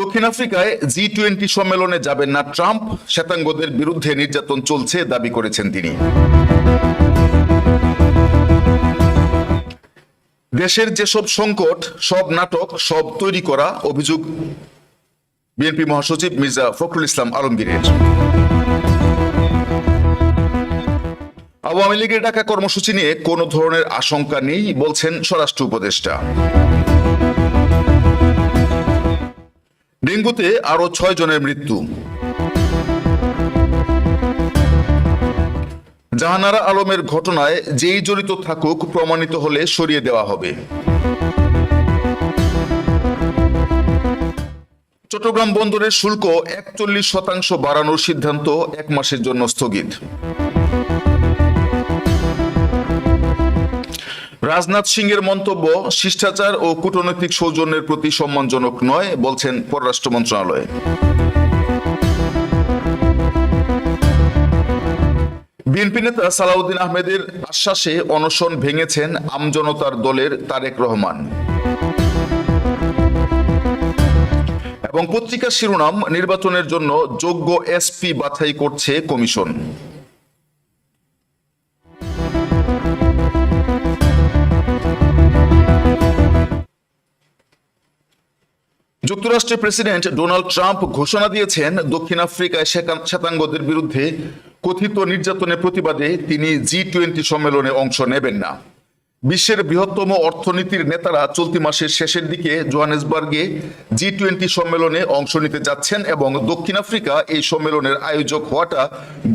দক্ষিণ আফ্রিকায় জি টোয়েন্টি সম্মেলনে যাবেন না ট্রাম্প, শ্বেতাঙ্গদের বিরুদ্ধে নির্যাতন চলছে দাবি করেছেন তিনি। দেশের যেসব সংকট, সব নাটক, সব তৈরি করা অভিযোগ বিএনপি মহাসচিব মির্জা ফখরুল ইসলাম আলমগীরের। আওয়ামী লীগের ডাকা কর্মসূচি নিয়ে কোনো ধরনের আশঙ্কা নেই, বলছেন স্বরাষ্ট্র উপদেষ্টা। ডেঙ্গুতে আরও ছয় জনের মৃত্যু। জাহানারা আলমের ঘটনায় যেই জড়িত থাকুক প্রমাণিত হলে সরিয়ে দেওয়া হবে। চট্টগ্রাম বন্দরের শুল্ক একচল্লিশ শতাংশ বাড়ানোর সিদ্ধান্ত এক মাসের জন্য স্থগিত। রাজনাথ সিং এর মন্তব্য, শিষ্টাচার ও কূটনৈতিক সৌজন্যের প্রতি সম্মানজনক নয় বলছেন পররাষ্ট্র মন্ত্রণালয়। বিএনপি নেতা সালাউদ্দিন আহমেদের আশ্বাসে অনশন ভেঙেছেন আমজনতার দলের তারেক রহমান। এবং পত্রিকার শিরোনাম, নির্বাচনের জন্য যোগ্য এসপি বাছাই করছে কমিশন। যুক্তরাষ্ট্রের প্রেসিডেন্ট ডোনাল্ড ট্রাম্প ঘোষণা দিয়েছেন, দক্ষিণ আফ্রিকায় শ্বেতাঙ্গদের বিরুদ্ধে কথিত নির্যাতনের প্রতিবাদে তিনি জি টোয়েন্টি সম্মেলনে অংশ নেবেন না। বিশ্বের বৃহত্তম অর্থনীতির নেতারা চলতি মাসের শেষের দিকে জোহানেসবার্গে জি টোয়েন্টি সম্মেলনে অংশ নিতে যাচ্ছেন এবং দক্ষিণ আফ্রিকা এই সম্মেলনের আয়োজক হওয়াটা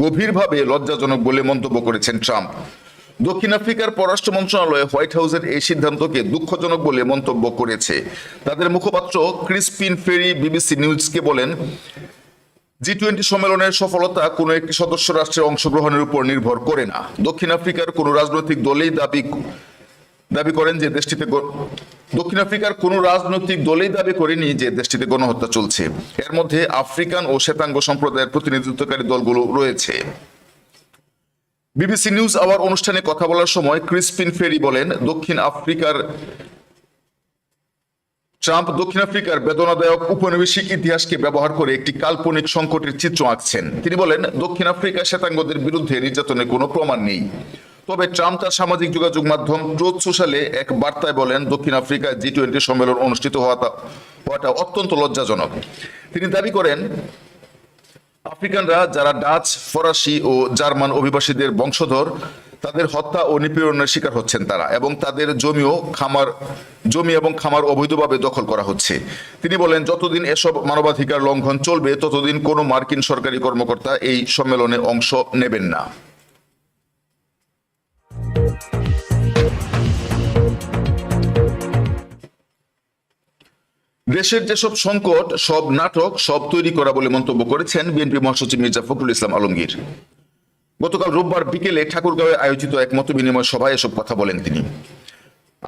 গভীরভাবে লজ্জাজনক বলে মন্তব্য করেছেন ট্রাম্প। দক্ষিণ আফ্রিকার পররাষ্ট্র মন্ত্রণালয় হোয়াইট হাউসের এই সিদ্ধান্তকে দুঃখজনক বলে মন্তব্য করেছে। তাদের মুখপাত্র ক্রিসপিন ফেরি বিবিসি নিউজকে বলেন জি টোয়েন্টি সম্মেলনের সফলতা কোনো একটি সদস্য রাষ্ট্রের অংশগ্রহণের উপর নির্ভর করে না। দক্ষিণ আফ্রিকার কোনো রাজনৈতিক দলেই দাবি দাবি করেন যে দেশটিতে দক্ষিণ আফ্রিকার কোনো রাজনৈতিক দলেই দাবি করেনি যে দেশটিতে গণহত্যা চলছে। এর মধ্যে আফ্রিকান ও শ্বেতাঙ্গ সম্প্রদায়ের প্রতিনিধিত্বকারী দলগুলো রয়েছে। বিবিসি নিউজ আওয়ার অনুষ্ঠানে কথা বলার সময় ক্রিসপিন ফেরি বলেন, দক্ষিণ আফ্রিকার ট্রাম্প দক্ষিণ আফ্রিকার বেদনাদায়ক উপনিবেশিক ইতিহাসকে ব্যবহার করে একটি কাল্পনিক সংকটের চিত্র আঁকছেন। তিনি বলেন, দক্ষিণ আফ্রিকা শ্বেতাঙ্গদের বিরুদ্ধে নির্যাতনের কোনো প্রমাণ নেই। তবে ট্রাম্প তার সামাজিক যোগাযোগ মাধ্যম ট্রোথ সোশ্যালে এক বার্তায় বলেন, দক্ষিণ আফ্রিকায় জি টোয়েন্টি সম্মেলন অনুষ্ঠিত হওয়াটা হওয়াটা অত্যন্ত লজ্জাজনক। তিনি দাবি করেন আফ্রিকানরা যারা ডাচ, ফরাসি ও জার্মান অভিবাসীদের বংশধর, তাদের হত্যা ও নিপীড়নের শিকার হচ্ছেন তারা এবং তাদের জমিও খামার, জমি এবং খামার অবৈধভাবে দখল করা হচ্ছে। তিনি বলেন, যতদিন এসব মানবাধিকার লঙ্ঘন চলবে, ততদিন কোনো মার্কিন সরকারি কর্মকর্তা এই সম্মেলনে অংশ নেবেন না। দেশের যেসব সংকট, সব নাটক, সব তৈরি করা বলে মন্তব্য করেছেন বিএনপি মহাসচিব মির্জা ফখরুল ইসলাম আলমগীর। গতকাল রোববার বিকেলে ঠাকুরগাঁওয়ে আয়োজিত এক মত বিনিময় সভায় এসব কথা বলেন তিনি।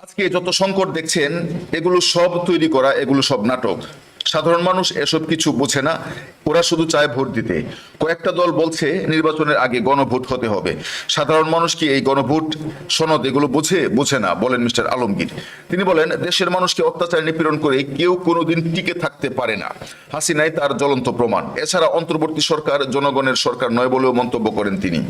আজকে যত সংকট দেখছেন, এগুলো সব তৈরি করা, এগুলো সব নাটক। সাধারণ মানুষ এসব কিছু বোঝে না। ওরা শুধু চায় ভোট দিতে। কয়েকটা দল বলছে নির্বাচনের আগে গণভোট হতে হবে। সাধারণ মানুষ কি এই গণভোট সনদ এগুলো বোঝে বোঝে না, বলেন মিস্টার আলমগীর। তিনি বলেন, দেশের মানুষকে অত্যাচার নিপীড়ন করে কেউ কোনোদিন টিকে থাকতে পারে না। হাসিনাই তার জ্বলন্ত প্রমাণ। এছাড়া অন্তর্বর্তী সরকার, জনগণের সরকার নয় বলেও মন্তব্য করেন তিনি।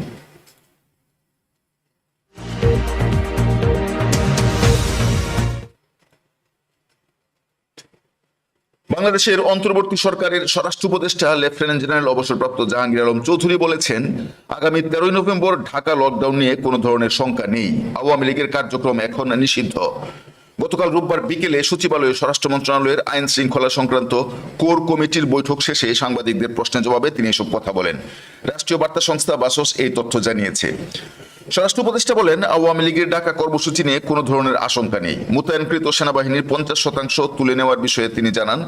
বাংলাদেশের অন্তর্বর্তী সরকারের স্বরাষ্ট্র উপদেষ্টা, লেফটেন্যান্ট জেনারেল অবসরপ্রাপ্ত জাহাঙ্গীর আলম চৌধুরী বলেছেন, আগামী তেরোই নভেম্বর ঢাকা লকডাউন নিয়ে কোনো ধরনের শঙ্কা নেই। আওয়ামী লীগের কার্যক্রম এখন নিষিদ্ধ। গতকাল রোববার বিকেলে সচিবালয়ে স্বরাষ্ট্র মন্ত্রণালয়ের আইন শৃঙ্খলা সংক্রান্ত কোর কমিটির বৈঠক শেষে সাংবাদিকদের প্রশ্নের জবাবে তিনি এসব কথা বলেন। রাষ্ট্রীয় বার্তা সংস্থা বাসস এই তথ্য জানিয়েছে। স্বরাষ্ট্র উপদেষ্টা বলেন, আওয়ামী লীগের ডাকা কর্মসূচি নিয়ে কোনো ধরনের আশঙ্কা নেই। মোতায়েনকৃত সেনাবাহিনীর পঞ্চাশ শতাংশ তুলে নেওয়ার বিষয়ে তিনি জানান,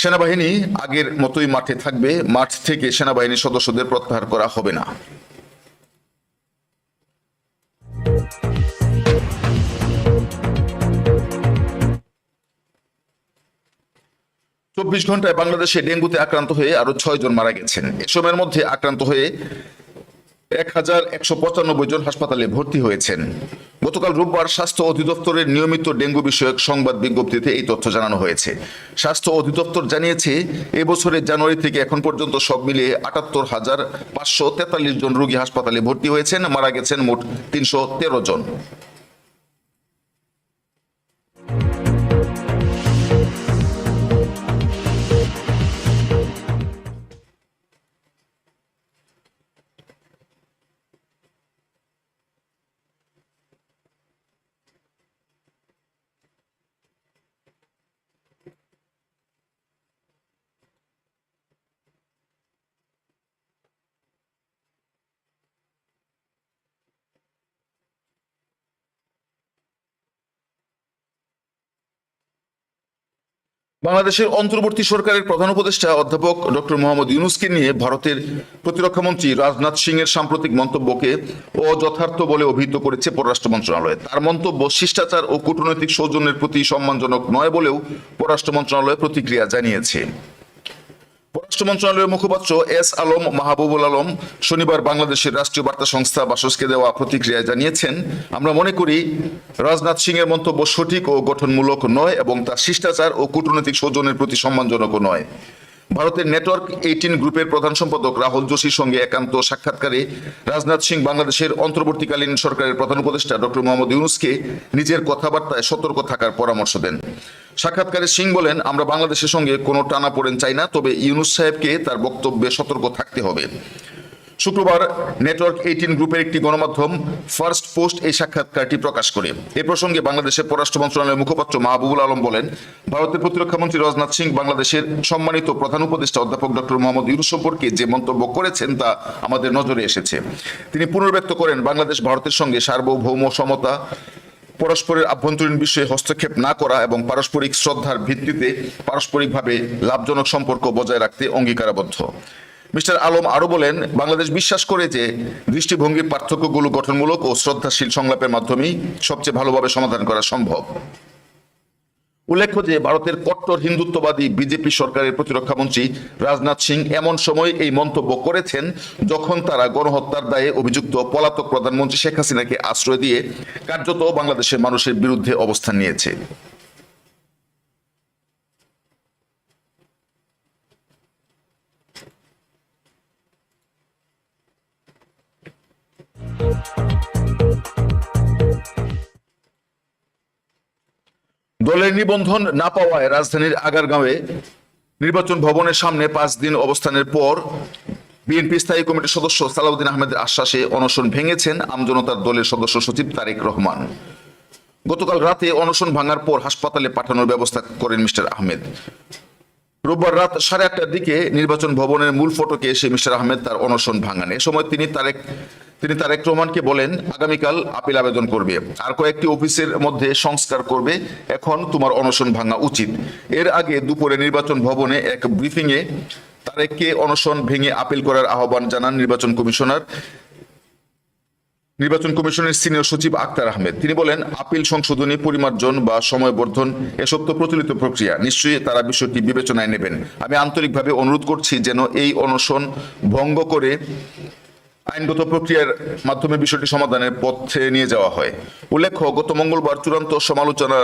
সেনাবাহিনী আগের মতোই মাঠে থাকবে, মাঠ থেকে সেনাবাহিনীর সদস্যদের প্রত্যাহার করা হবে না। চব্বিশ ঘন্টায় বাংলাদেশে ডেঙ্গুতে আক্রান্ত হয়ে আরও ছয় জন মারা গেছেন। এ সময়ের মধ্যে আক্রান্ত হয়ে এক হাজার একশো পঁচানব্বই জন হাসপাতালে ভর্তি হয়েছেন। গতকাল রোববার স্বাস্থ্য অধিদপ্তরের নিয়মিত ডেঙ্গু বিষয়ক সংবাদ বিজ্ঞপ্তিতে এই তথ্য জানানো হয়েছে। স্বাস্থ্য অধিদপ্তর জানিয়েছে এবছরের জানুয়ারি থেকে এখন পর্যন্ত সব মিলিয়ে আটাত্তর হাজার পাঁচশো তেতাল্লিশ জন রোগী হাসপাতালে ভর্তি হয়েছেন। মারা গেছেন মোট তিনশো তেরো জন। বাংলাদেশের অন্তর্বর্তী সরকারের প্রধান উপদেষ্টা অধ্যাপক ডক্টর মোহাম্মদ ইউনুসকে নিয়ে ভারতের প্রতিরক্ষা মন্ত্রী রাজনাথ সিং এর সাম্প্রতিক মন্তব্যকে অযথার্থ বলে অভিহিত করেছে পররাষ্ট্র মন্ত্রণালয়। তার মন্তব্য, শিষ্টাচার ও কূটনৈতিক সৌজন্যের প্রতি সম্মানজনক নয় বলেও পররাষ্ট্র মন্ত্রণালয় প্রতিক্রিয়া জানিয়েছে। পররাষ্ট্র মন্ত্রণালয়ের মুখপাত্র এস আলম মাহবুবুল আলম শনিবার বাংলাদেশের রাষ্ট্রীয় বার্তা সংস্থা বাসসকে দেওয়া প্রতিক্রিয়ায় জানিয়েছেন, আমরা মনে করি রাজনাথ সিং এর মন্তব্য সঠিক ও গঠনমূলক নয় এবং তার শিষ্টাচার ও কূটনৈতিক সৌজন্যের প্রতি সম্মানজনকও নয়। ভারতের নেটওয়ার্ক এইটিন গ্রুপের প্রধান সম্পাদক রাহুল যোশীর সঙ্গে একান্ত সাক্ষাৎকারে রাজনাথ সিং বাংলাদেশের অন্তর্বর্তীকালীন সরকারের প্রধান উপদেষ্টা ডক্টর মোহাম্মদ ইউনুসকে নিজের কথাবার্তায় সতর্ক থাকার পরামর্শ দেন। সাক্ষাৎকারে সিং বলেন, আমরা বাংলাদেশের সঙ্গে কোনো টানা পড়েন চাই না, তবে ইউনুস সাহেবকে তার বক্তব্যে সতর্ক থাকতে হবে। শুক্রবার নেটওয়ার্ক এইটিন গ্রুপের একটি গণমাধ্যম ফার্স্ট পোস্ট এই সাক্ষাৎকারটি প্রকাশ করে। এ প্রসঙ্গে বাংলাদেশের পররাষ্ট্র মন্ত্রণালয়ের মুখপাত্র মাহবুবুল আলম বলেন, ভারতের প্রতিরক্ষা মন্ত্রী রাজনাথ সিং বাংলাদেশের সম্মানিত প্রধান উপদেষ্টা অধ্যাপক ডক্টর মোহাম্মদ ইউনুস সম্পর্কে যে মন্তব্য করেছেন তা আমাদের নজরে এসেছে। তিনি পুনর্ব্যক্ত করেন, বাংলাদেশ ভারতের সঙ্গে সার্বভৌম সমতা, পরস্পরের আভ্যন্তরীণ বিষয়ে হস্তক্ষেপ না করা এবং পারস্পরিক শ্রদ্ধার ভিত্তিতে পারস্পরিকভাবে লাভজনক সম্পর্ক বজায় রাখতে অঙ্গীকারাবদ্ধ। মিস্টার আলম আরও বলেন, বাংলাদেশ বিশ্বাস করে যে দৃষ্টিভঙ্গির পার্থক্যগুলো গঠনমূলক ও শ্রদ্ধাশীল সংলাপের মাধ্যমেই সবচেয়ে ভালোভাবে সমাধান করা সম্ভব। উল্লেখ্য যে ভারতের কট্টর হিন্দুত্ববাদী বিজেপি সরকারের প্রতিরক্ষা মন্ত্রী রাজনাথ সিং এমন সময় এই মন্তব্য করেছেন যখন তারা গণহত্যার দায়ে অভিযুক্ত পলাতক প্রধানমন্ত্রী শেখ হাসিনাকে আশ্রয় দিয়ে কার্যত বাংলাদেশের মানুষের বিরুদ্ধে অবস্থান নিয়েছে। দলের নিবন্ধন না পাওয়ায় রাজধানীর আগারগাঁওয়ে নির্বাচন ভবনের সামনে পাঁচ দিন অবস্থানের পর বিএনপি স্থায়ী কমিটির সদস্য সালাউদ্দিন আহমেদের আশ্বাসে অনশন ভেঙেছেন আমজনতার দলের সদস্য সচিব তারেক রহমান। গতকাল রাতে অনশন ভাঙার পর হাসপাতালে পাঠানোর ব্যবস্থা করেন মিস্টার আহমেদ। রোববার রাত সাড়ে আটটার দিকে নির্বাচন ভবনের মূল ফটকে এসে মিস্টার আহমেদ তার অনশন ভাঙান। এ সময় তিনি তারেক তিনি তারেক রহমানকে বলেন, আগামীকাল আপিল আবেদন করবে। আর কয়েকটি অফিসের মধ্যে সংস্কার করবে। এখন তোমার অনশন ভাঙা উচিত। এর আগে দুপুরে নির্বাচন ভবনে এক ব্রিফিংয়ে তারেককে অনশন ভেঙে আপিল করার আহ্বান জানান নির্বাচন কমিশনার নির্বাচন কমিশনের সিনিয়র সচিব আক্তার আহমেদ। তিনি বলেন, আপিল, সংশোধনী, পরিমার্জন বা সময় বর্ধন এসব তো প্রচলিত প্রক্রিয়া। নিশ্চয়ই তারা বিষয়টি বিবেচনায় নেবেন। আমি আন্তরিকভাবে অনুরোধ করছি যেন এই অনশন ভঙ্গ করে আইনগত প্রক্রিয়ার মাধ্যমে বিষয়টি সমাধানের পথে নিয়ে যাওয়া হয়। উল্লেখ্য, গত মঙ্গলবার চূড়ান্ত সমালোচনা,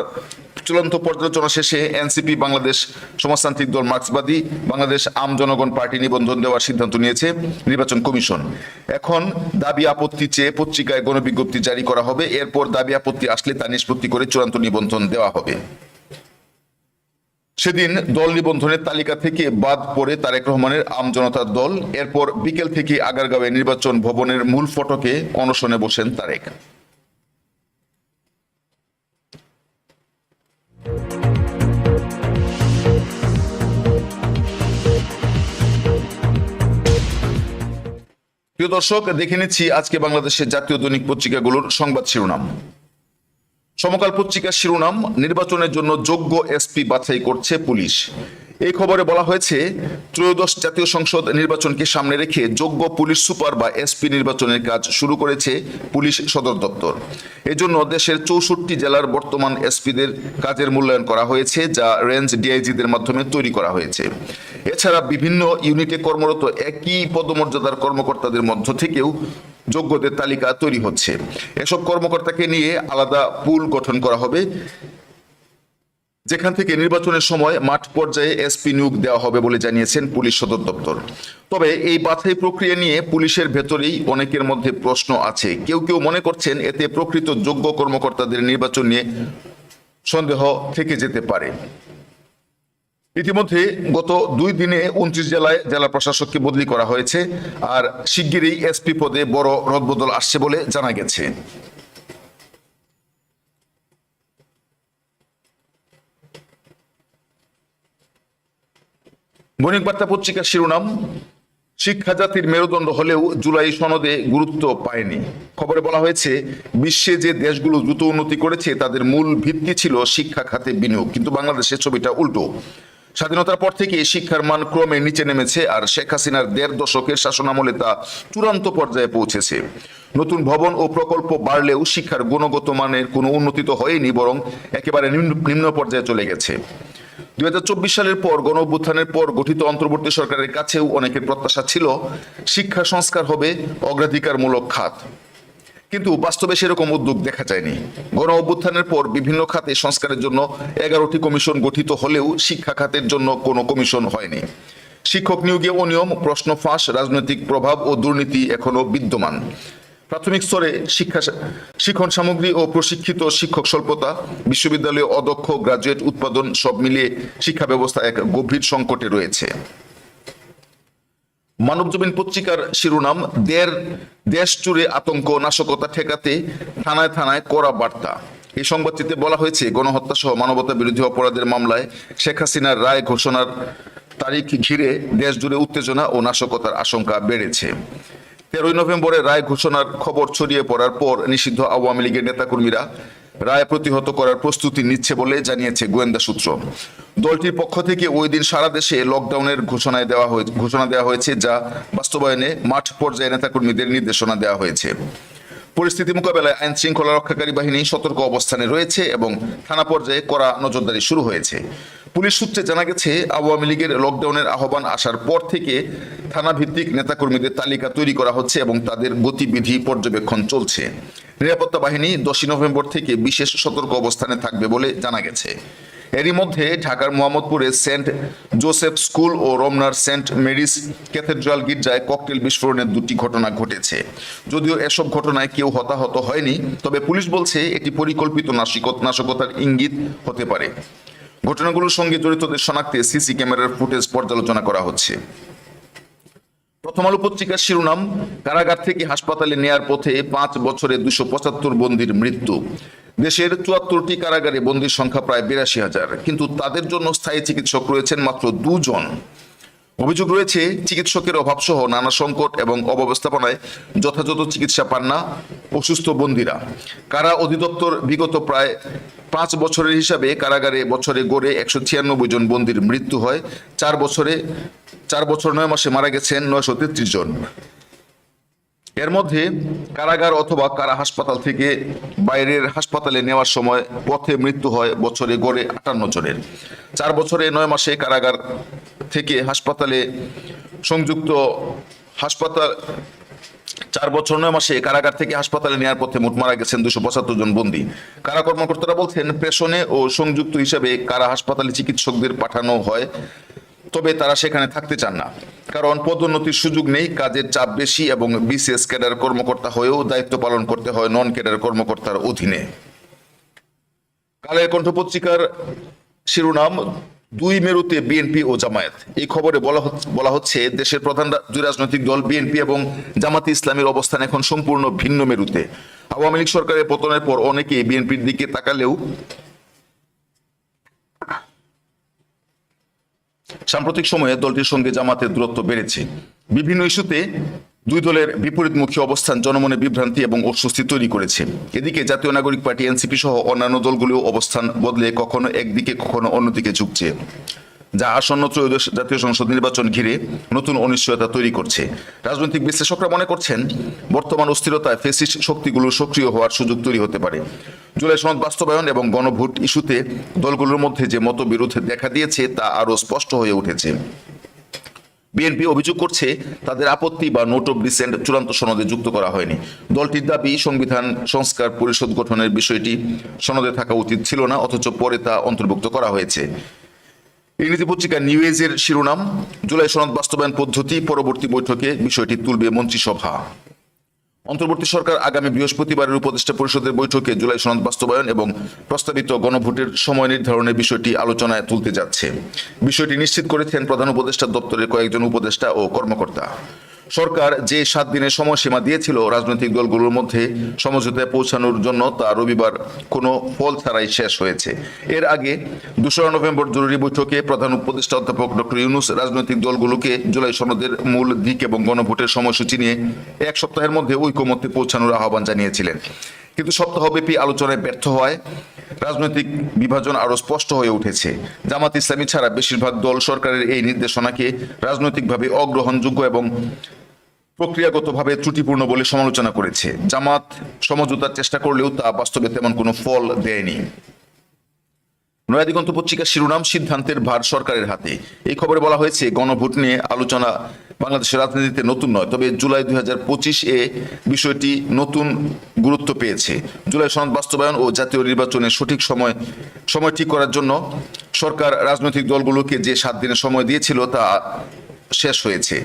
চূড়ান্ত পর্যালোচনা শেষে এনসিপি, বাংলাদেশ সমাজতান্ত্রিক দল মার্ক্সবাদী, বাংলাদেশ আম জনগণ পার্টি নিবন্ধন দেওয়ার সিদ্ধান্ত নিয়েছে নির্বাচন কমিশন। এখন দাবি আপত্তি চেয়ে পত্রিকায় গণবিজ্ঞপ্তি জারি করা হবে, এরপর দাবি আপত্তি আসলে তা নিষ্পত্তি করে চূড়ান্ত নিবন্ধন দেওয়া হবে। সেদিন দল নিবন্ধনের তালিকা থেকে বাদ পড়ে তারেক রহমানের আম জনতার দল। এরপর বিকেল থেকে আগারগাঁওয়ে নির্বাচন ভবনের মূল ফটকে অনশনে বসেন তারেক। প্রিয় দর্শক, দেখে নিচ্ছি আজকে বাংলাদেশের জাতীয় দৈনিক পত্রিকাগুলোর সংবাদ শিরোনাম। সমকাল পত্রিকার শিরোনাম, নির্বাচনের জন্য যোগ্য এসপি বাছাই করছে পুলিশ। এই খবরে বলা হয়েছে, ত্রয়োদশ জাতীয় সংসদ নির্বাচনকে সামনে রেখে যোগ্য পুলিশ সুপার বা এসপি নির্বাচনের কাজ শুরু করেছে পুলিশ সদর দপ্তর। এজন্য দেশের চৌষট্টি জেলার বর্তমান এসপিদের কাজের মূল্যায়ন করা হয়েছে, যা রেঞ্জ ডিআইজিদের মাধ্যমে তৈরি করা হয়েছে। এছাড়া বিভিন্ন ইউনিটে কর্মরত একই পদমর্যাদার কর্মকর্তাদের মধ্য থেকেও যোগ্যদের তালিকা তৈরি হচ্ছে। এসব কর্মকর্তাকে নিয়ে আলাদা পুল গঠন করা হবে। যেখান থেকে নির্বাচনের সময় মাঠ পর্যায়ে এসপি নিয়োগ দেওয়া হবে বলে জানিয়েছেন পুলিশ সদর দপ্তর। তবে এই বাছাই প্রক্রিয়া নিয়ে পুলিশের ভেতরেই অনেকের মধ্যে প্রশ্ন আছে। কেউ কেউ মনে করছেন এতে প্রকৃত যোগ্য কর্মকর্তাদের নির্বাচন নিয়ে সন্দেহ থেকে যেতে পারে। ইতিমধ্যে গত দুই দিনে উনত্রিশ জেলায় জেলা প্রশাসককে বদলি করা হয়েছে, আর শিগগিরই এসপি পদে বড় রদবদল আসছে বলে জানা গেছে। বণিক বার্তা পত্রিকার শিরোনাম শিক্ষা জাতির মেরুদণ্ড হলেও জুলাই সনদে গুরুত্ব পায়নি। খবরে বলা হয়েছে, বিশ্বে যে দেশগুলো দ্রুত উন্নতি করেছে তাদের মূল ভিত্তি ছিল শিক্ষা খাতে বিনিয়োগ, কিন্তু বাংলাদেশের ছবিটা উল্টো। স্বাধীনতার পর থেকে শিক্ষার মান ক্রমে নিচে নেমেছে আর শেখ হাসিনার দেড় দশকের শাসনামলে তা চূড়ান্ত পর্যায়ে পৌঁছেছে। নতুন ভবন ও প্রকল্প বাড়লেও শিক্ষার গুণগত মানের কোনো উন্নতি তো হয়নি, বরং একেবারে নিম্ন পর্যায়ে চলে গেছে। দুই হাজার চব্বিশ সালের পর গণ অভ্যুত্থানের পর গঠিত অন্তর্বর্তী সরকারের কাছেও অনেকের প্রত্যাশা ছিল, শিক্ষা সংস্কার হবে অগ্রাধিকারমূলক খাত। কিন্তু বাস্তবে সেরকম উদ্যোগ দেখা যায়নি। গণ অভ্যুত্থানের পর বিভিন্ন খাতে সংস্কারের জন্য এগারোটি কমিশন গঠিত হলেও শিক্ষা খাতের জন্য কোনো কমিশন হয়নি। শিক্ষক নিয়োগে অনিয়ম, প্রশ্ন ফাঁস, রাজনৈতিক প্রভাব ও দুর্নীতি এখনও বিদ্যমান। প্রাথমিক স্তরে শিক্ষা শিক্ষণ সামগ্রী ও প্রশিক্ষিত শিক্ষক স্বল্পতা, বিশ্ববিদ্যালয়ে অদক্ষ গ্রাজুয়েট উৎপাদন সব মিলিয়ে শিক্ষা ব্যবস্থা এক গভীর সংকটে রয়েছে। মানবজমিন পত্রিকার শিরোনাম দের দেশ জুড়ে আতঙ্ক, নাশকতা ঠেকাতে থানায় থানায় কড়া বার্তা। এই সংবাদটিতে বলা হয়েছে গণহত্যা সহ মানবতা বিরোধী অপরাধের মামলায় শেখ হাসিনার রায় ঘোষণার তারিখ ঘিরে দেশ জুড়ে উত্তেজনা ও নাশকতার আশঙ্কা বেড়েছে। তেরোই নভেম্বরে রায় ঘোষণার খবর ছড়িয়ে পড়ার পর নিষিদ্ধ আওয়ামী লীগের নেতাকর্মীরা রায় প্রতিহত করার প্রস্তুতি নিচ্ছে বলে জানিয়েছে গোয়েন্দা সূত্র। দলটির পক্ষ থেকে ওই দিন সারা দেশে লকডাউনের ঘোষণায় দেওয়া হয়ে ঘোষণা দেওয়া হয়েছে, যা বাস্তবায়নে মাঠ পর্যায়ে নেতাকর্মীদের নির্দেশনা দেওয়া হয়েছে। পরিস্থিতি মোকাবেলায় আইন শৃঙ্খলা রক্ষাকারী বাহিনী সতর্ক অবস্থানে রয়েছে এবং থানা পর্যায়ে কড়া নজরদারি শুরু হয়েছে। পুলিশ সূত্রে জানা গেছে, আওয়ামী লীগের লকডাউনের আহ্বান আসার পর থেকে থানা ভিত্তিক নেতাকর্মীদের তালিকা তৈরি করা হচ্ছে এবং তাদের গতিবিধি পর্যবেক্ষণ চলছে। নিরাপত্তা বাহিনী দশই নভেম্বর থেকে বিশেষ সতর্ক অবস্থানে থাকবে বলে জানা গেছে। এরই মধ্যে ঢাকার মোহাম্মদপুরে সেন্ট জোসেফ স্কুল ও রমনার সেন্ট মেরিস ক্যাথেড্রাল গির্জায় ককটেল বিস্ফোরণের দুটি ঘটনা ঘটেছে। যদিও এসব ঘটনায় কেউ হতাহত হয়নি, তবে পুলিশ বলছে এটি পরিকল্পিত নাশিকত নাশকতার ইঙ্গিত হতে পারে। ঘটনাগুলোর সঙ্গে জড়িতদের শনাক্তে সিসি ক্যামেরার ফুটেজ পর্যালোচনা করা হচ্ছে। প্রথম আলো পত্রিকার শিরোনাম, কারাগার থেকে হাসপাতালে নেয়ার পথে পাঁচ বছরে দুশো পঁচাত্তর বন্দির মৃত্যু। দেশের চুয়াত্তরটি কারাগারে বন্দির সংখ্যা প্রায় বিরাশি হাজার। কিন্তু তাদের জন্য স্থায়ী চিকিৎসক রয়েছেন মাত্র দুজন। অভিযোগ রয়েছে, চিকিৎসকের অভাব সহ নানা সংকট এবং অব্যবস্থাপনায় যথাযথ চিকিৎসা পান না অসুস্থ বন্দীরা। কারা অধিদপ্তর বিগত প্রায় পাঁচ বছরের হিসাবে কারাগারে বছরে গড়ে একশো ছিয়ানব্বই জন বন্দির মৃত্যু হয়, চার বছরে, চার বছর নয় মাসে মারা গেছেন নয়শো তেত্রিশ জন। এর মধ্যে কারাগার অথবা কারা হাসপাতাল থেকে বাইরের হাসপাতালে নেওয়ার সময় পথে মৃত্যু হয় বছরে গড়ে আটান্ন জনের। চার বছরে নয় মাসে কারাগার থেকে হাসপাতালে সংযুক্ত হাসপাতাল, চার বছর নয় মাসে কারাগার থেকে হাসপাতালে নেওয়ার পথে মোট মারা গেছেন দুশো পঁচাত্তর জন বন্দী। কারা কর্মকর্তারা বলছেন প্রেষণে ও সংযুক্ত হিসাবে কারা হাসপাতালে চিকিৎসকদের পাঠানো হয়, তবে তারা সেখানে থাকতে চান না। কারণ পদোন্নতির সুযোগ নেই, কাজের চাপ বেশি এবং বিসিএস ক্যাডার কর্মকর্তা হয়েও দায়িত্ব পালন করতে হয় নন ক্যাডার কর্মকর্তার অধীনে। কালের কণ্ঠ পত্রিকার শিরোনাম, দুই মেরুতে বিএনপি ও জামায়াত। এই খবরে বলা বলা হচ্ছে, দেশের প্রধান দুই রাজনৈতিক দল, বিএনপি এবং জামাতে ইসলামের অবস্থান এখন সম্পূর্ণ ভিন্ন মেরুতে। আওয়ামী লীগ সরকারের পতনের পর অনেকেই বিএনপির দিকে তাকালেও সাম্প্রতিক সময়ে দলটির সঙ্গে জামাতের দূরত্ব বেড়েছে। বিভিন্ন ইস্যুতে দুই দলের বিপরীতমুখী অবস্থান জনমনে বিভ্রান্তি এবং অস্বস্তি তৈরি করেছে। এদিকে জাতীয় নাগরিক পার্টি, এনসিপি সহ অন্যান্য দলগুলিও অবস্থান বদলে কখনো একদিকে, কখনো অন্যদিকে ঝুঁকছে। যা আসন্ন ত্রয়োদশ জাতীয় সংসদ নির্বাচন ঘিরে নতুন অনিশ্চয়তা তৈরি করছে। রাজনৈতিক বিশ্লেষকরা মনে করছেন, বর্তমান অস্থিরতায় ফেসিস্ট শক্তিগুলো সক্রিয় হওয়ার সুযোগ তৈরি হতে পারে। জুলাই সনদ বাস্তবায়ন এবং গণভোট ইস্যুতে দলগুলোর মধ্যে যে মতবিরোধ দেখা দিয়েছে তা আরও স্পষ্ট হয়ে উঠেছে। বিএনপি অভিযোগ করছে, তাদের আপত্তি বা নোট অফ ডিসেন্ট চূড়ান্ত সনদে যুক্ত করা হয়নি। দলটির দাবি, সংবিধান সংস্কার পরিষদ গঠনের বিষয়টি সনদে থাকা উচিত ছিল না, অথচ পরে তা অন্তর্ভুক্ত করা হয়েছে। ইংরেজি পত্রিকা নিউ এজের শিরোনাম, জুলাই সনদ বাস্তবায়ন পদ্ধতি, পরবর্তী বৈঠকে বিষয়টি তুলবে মন্ত্রিসভা। অন্তর্বর্তী সরকার আগামী বৃহস্পতিবারের উপদেষ্টা পরিষদের বৈঠকে জুলাই সনদ বাস্তবায়ন এবং প্রস্তাবিত গণভোটের সময় নির্ধারণের বিষয়টি আলোচনায় তুলতে যাচ্ছে। বিষয়টি নিশ্চিত করেছেন প্রধান উপদেষ্টা দপ্তরের কয়েকজন উপদেষ্টা ও কর্মকর্তা। সরকার যে সাত দিনের সময়সীমা দিয়েছিল রাজনৈতিক দলগুলোর মধ্যে সমঝোতায় পৌঁছানোর জন্য তা রবিবার কোনো ফল ছাড়াই শেষ হয়েছে। এর আগে দোসরা নভেম্বর জরুরি বৈঠকে প্রধান উপদেষ্টা অধ্যাপক ডক্টর ইউনুস রাজনৈতিক দলগুলোকে জুলাই সনদের মূল দিক এবং গণভোটের সময়সূচি নিয়ে এক সপ্তাহের মধ্যে ঐক্যমত্যে পৌঁছানোর আহ্বান জানিয়েছিলেন। কিন্তু সপ্তাহব্যাপী আলোচনায় ব্যর্থ হওয়ায় রাজনৈতিক বিভাজন আরও স্পষ্ট হয়ে উঠেছে। জামাত ইসলামী ছাড়া বেশিরভাগ দল সরকারের এই নির্দেশনাকে রাজনৈতিকভাবে অগ্রহণযোগ্য এবং প্রক্রিয়াগতভাবে ত্রুটিপূর্ণ বলে সমালোচনা করেছে। জামাত সমঝোতার চেষ্টা করলেও তা বাস্তবে তেমন কোনো ফল দেয়নি। নয়াদিগন্ত পত্রিকার শিরোনাম সিদ্ধান্তের ভার সরকারের হাতে। এই খবরে বলা হয়েছে, গণভোট নিয়ে আলোচনা বাংলাদেশের রাজনীতিতে নতুন নয়, তবে জুলাই দুই হাজার পঁচিশ এ বিষয়টি নতুন গুরুত্ব পেয়েছে। জুলাই সনদ বাস্তবায়ন ও জাতীয় নির্বাচনের সঠিক সময় সময় ঠিক করার জন্য সরকার রাজনৈতিক দলগুলোকে যে সাত দিনের সময় দিয়েছিল তা শেষ হয়েছে।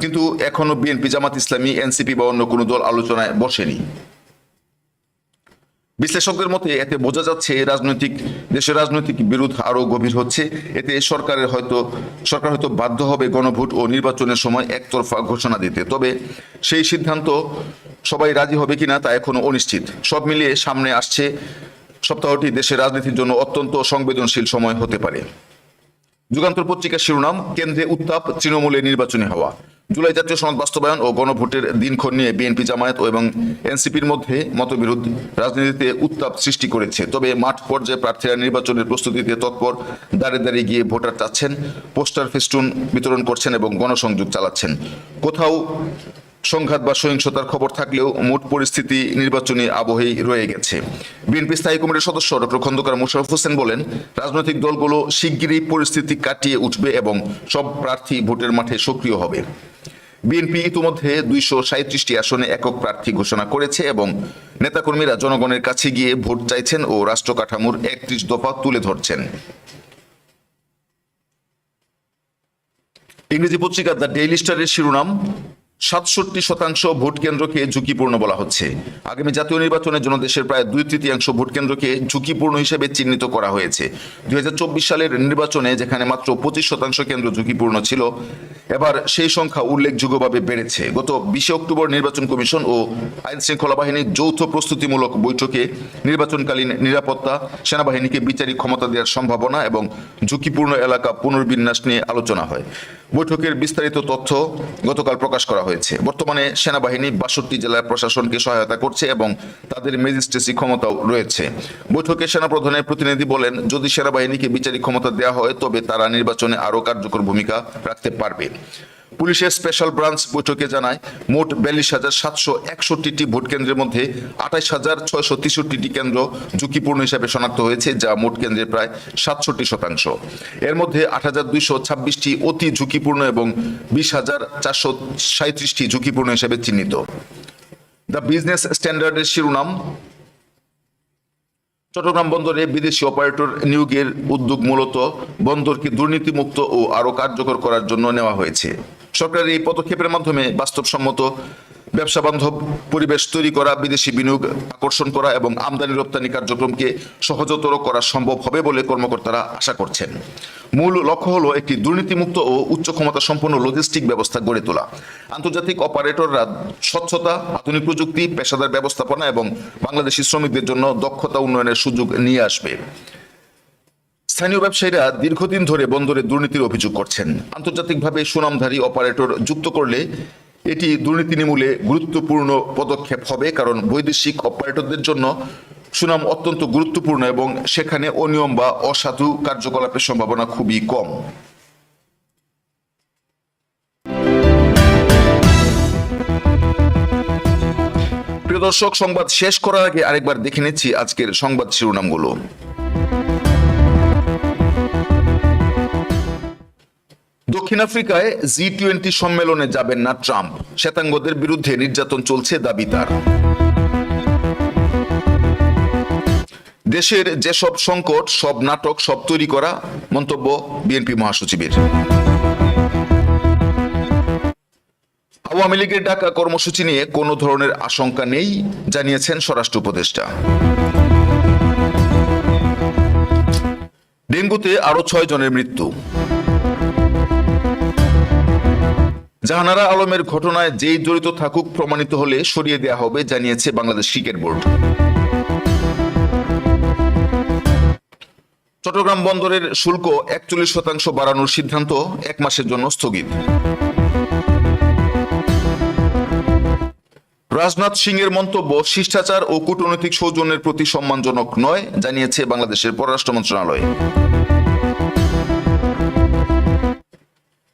কিন্তু এখনও বিএনপি, জামাত ইসলামী, এনসিপি বা অন্য কোনো দল আলোচনায় বসেনি। বিশ্লেষকদের মতে এতে বোঝা যাচ্ছে রাজনৈতিক, দেশের রাজনৈতিক বিরোধ আরও গভীর হচ্ছে। এতে সরকারের হয়তো, সরকার হয়তো বাধ্য হবে গণভোট ও নির্বাচনের সময় একতরফা ঘোষণা দিতে। তবে সেই সিদ্ধান্ত সবাই রাজি হবে কিনা তা এখনও অনিশ্চিত। সব মিলিয়ে সামনে আসছে সপ্তাহটি দেশের রাজনীতির জন্য অত্যন্ত সংবেদনশীল সময় হতে পারে। যুগান্তর পত্রিকার শিরোনাম, কেন্দ্রে উত্তাপ, তৃণমূলে নির্বাচনী হওয়া। জুলাই জাতীয় সনদ বাস্তবায়ন ও গণভোটের দিনক্ষণ নিয়ে বিএনপি জামায়াত এবং এনসিপির মধ্যে মতবিরোধ রাজনীতিতে উত্তাপ সৃষ্টি করেছে। তবে মাঠ পর্যায়ে প্রার্থীরা নির্বাচনের প্রস্তুতিতে তৎপর দাঁড়িয়ে দাঁড়িয়ে গিয়ে ভোটার চাচ্ছেন, পোস্টার ফেস্টুন বিতরণ করছেন এবং গণসংযোগ চালাচ্ছেন। কোথাও সংঘাত বা সহিংসতার খবর থাকলেও মোট পরিস্থিতি নির্বাচনী আবহেই রয়ে গেছে। বিএনপি স্থায়ী কমিটির সদস্য ডক্টর খন্দকার মুশারফ হোসেন বলেন, রাজনৈতিক দলগুলো শিগগিরই পরিস্থিতি কাটিয়ে উঠবে এবং সব প্রার্থী ভোটের মাঠে সক্রিয় হবে। বিএনপি ইতিমধ্যে দুইশো সাঁত্রিশটি আসনে একক প্রার্থী ঘোষণা করেছে এবং নেতাকর্মীরা জনগণের কাছে গিয়ে ভোট চাইছেন ও রাষ্ট্র কাঠামোর একত্রিশ দফা তুলে ধরছেন। ইংরেজি পত্রিকা দ্য ডেইলি স্টারের শিরোনাম সাতষট্টি শতাংশ ভোট কেন্দ্রকে ঝুঁকিপূর্ণ বলা হচ্ছে। আগামী জাতীয় নির্বাচনের জন্য দেশের প্রায় দুই তৃতীয়াংশ ভোট কেন্দ্রকে ঝুঁকিপূর্ণ হিসেবে চিহ্নিত করা হয়েছে। দুই হাজার চব্বিশ সালের নির্বাচনে যেখানে মাত্র পঁচিশ শতাংশ কেন্দ্র ঝুঁকিপূর্ণ ছিল, এবার সেই সংখ্যা উল্লেখযোগ্যভাবে বেড়েছে। গত বিশে অক্টোবর নির্বাচন কমিশন ও আইন শৃঙ্খলা বাহিনীর যৌথ প্রস্তুতিমূলক বৈঠকে নির্বাচনকালীন নিরাপত্তা, সেনাবাহিনীকে বিচারিক ক্ষমতা দেওয়ার সম্ভাবনা এবং ঝুঁকিপূর্ণ এলাকা পুনর্বিন্যাস নিয়ে আলোচনা হয়। বৈঠকের বিস্তারিত তথ্য গতকাল প্রকাশ করা হয়েছে। বর্তমানে সেনাবাহিনী বাষট্টি জেলার প্রশাসনকে সহায়তা করছে এবং তাদের ম্যাজিস্ট্রেসি ক্ষমতাও রয়েছে। বৈঠকে সেনাপ্রধানের প্রতিনিধি বলেন, যদি সেনাবাহিনীকে বিচারিক ক্ষমতা দেওয়া হয়, তবে তারা নির্বাচনে আরও কার্যকর ভূমিকা রাখতে পারবে। পুলিশের স্পেশাল ব্রাঞ্চ বৈঠকে জানায়, মোট বিয়াল্লিশ হাজার সাতশো একষট্টিটি ভোট কেন্দ্রের মধ্যে আঠাইশ হাজার ছয়শো তেষট্টিটি কেন্দ্র ঝুঁকিপূর্ণ হিসাবে শনাক্ত হয়েছে, যা মোট কেন্দ্রের প্রায় সাতষট্টি শতাংশ। এর মধ্যে আট হাজার দুইশো ছাব্বিশটি অতি ঝুঁকিপূর্ণ এবং বিশ হাজার চারশো সাঁত্রিশটি ঝুঁকিপূর্ণ হিসেবে চিহ্নিত। দ্য বিজনেস স্ট্যান্ডার্ডের শিরোনাম চট্টগ্রাম বন্দরে বিদেশি অপারেটর নিয়োগের উদ্যোগ মূলত বন্দরকে দুর্নীতিমুক্ত ও আরও কার্যকর করার জন্য নেওয়া হয়েছে। সরকারের এই পদক্ষেপের মাধ্যমে বাস্তবসম্মত ব্যবসা বান্ধব, পরিবেশ তৈরি করা, বিদেশি বিনিয়োগ আকর্ষণ করা এবং আমদানি রপ্তানি কার্যক্রমকে সহজতর করা সম্ভব হবে বলে কর্মকর্তারা আশা করছেন। মূল লক্ষ্য হলো একটি দুর্নীতিমুক্ত ও উচ্চ ক্ষমতা সম্পন্ন লজিস্টিক ব্যবস্থা গড়ে তোলা। আন্তর্জাতিক অপারেটররা স্বচ্ছতা, আধুনিক প্রযুক্তি, পেশাদার ব্যবস্থাপনা এবং বাংলাদেশি শ্রমিকদের জন্য দক্ষতা উন্নয়নের সুযোগ নিয়ে আসবে। স্থানীয় ব্যবসায়ীরা দীর্ঘদিন ধরে বন্দরে দুর্নীতির অভিযোগ করছেন। আন্তর্জাতিকভাবে সুনামধারী অপারেটর যুক্ত করলে এটি দুর্নীতি নিমূলে গুরুত্বপূর্ণ পদক্ষেপ হবে, কারণ বৈদেশিক অপারেটরদের জন্য সুনাম অত্যন্ত গুরুত্বপূর্ণ এবং সেখানে অনিয়ম বা অসাধু কার্যকলাপের সম্ভাবনা খুবই কম। প্রিয় দর্শক, সংবাদ শেষ করার আগে আরেকবার দেখে নিচ্ছি আজকের সংবাদ শিরোনামগুলো। দক্ষিণ আফ্রিকায় জি টোয়েন্টি সম্মেলনে যাবেন না ট্রাম্প। শ্বেতাঙ্গদের বিরুদ্ধে নির্যাতন চলছে দাবি তার। দেশের যেসব সংকট, সব নাটক, সব তৈরি করা মন্তব্য বিএনপি মহাসচিবের। আওয়ামী লীগের ডাকা কর্মসূচি নিয়ে কোনো ধরনের আশঙ্কা নেই, জানিয়েছেন স্বরাষ্ট্র উপদেষ্টা। ডেঙ্গুতে আরও ছয় জনের মৃত্যু। জাহানারা আলমের ঘটনায় যেই জড়িত থাকুক প্রমাণিত হলে সরিয়ে দেওয়া হবে, জানিয়েছে বাংলাদেশ ক্রিকেট বোর্ড। চট্টগ্রাম বন্দরের শুল্ক একচল্লিশ শতাংশ বাড়ানোর সিদ্ধান্ত এক মাসের জন্য স্থগিত। রাজনাথ সিং এর মন্তব্য, শিষ্টাচার ও কূটনৈতিক সৌজন্যের প্রতি সম্মানজনক নয়, জানিয়েছে বাংলাদেশের পররাষ্ট্র মন্ত্রণালয়।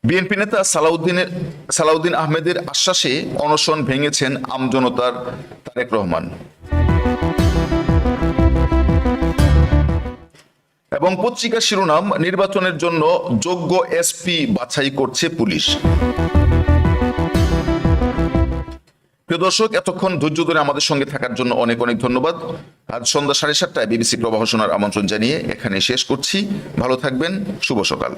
বিএনপি নেতা সালাউদ্দিনের সালাউদ্দিন আহমেদের আশ্বাসে অনশন ভেঙেছেন আমজনতার তারেক রহমান। এবং পত্রিকা শিরোনাম, নির্বাচনের জন্য যোগ্য এসপি বাছাই করছে পুলিশ। প্রিয় দর্শক, এতক্ষণ ধৈর্য ধরে আমাদের সঙ্গে থাকার জন্য অনেক অনেক ধন্যবাদ। আজ সন্ধ্যা সাড়ে সাতটায় বিবিসি প্রবাহ শোনার আমন্ত্রণ জানিয়ে এখানে শেষ করছি। ভালো থাকবেন, শুভ সকাল।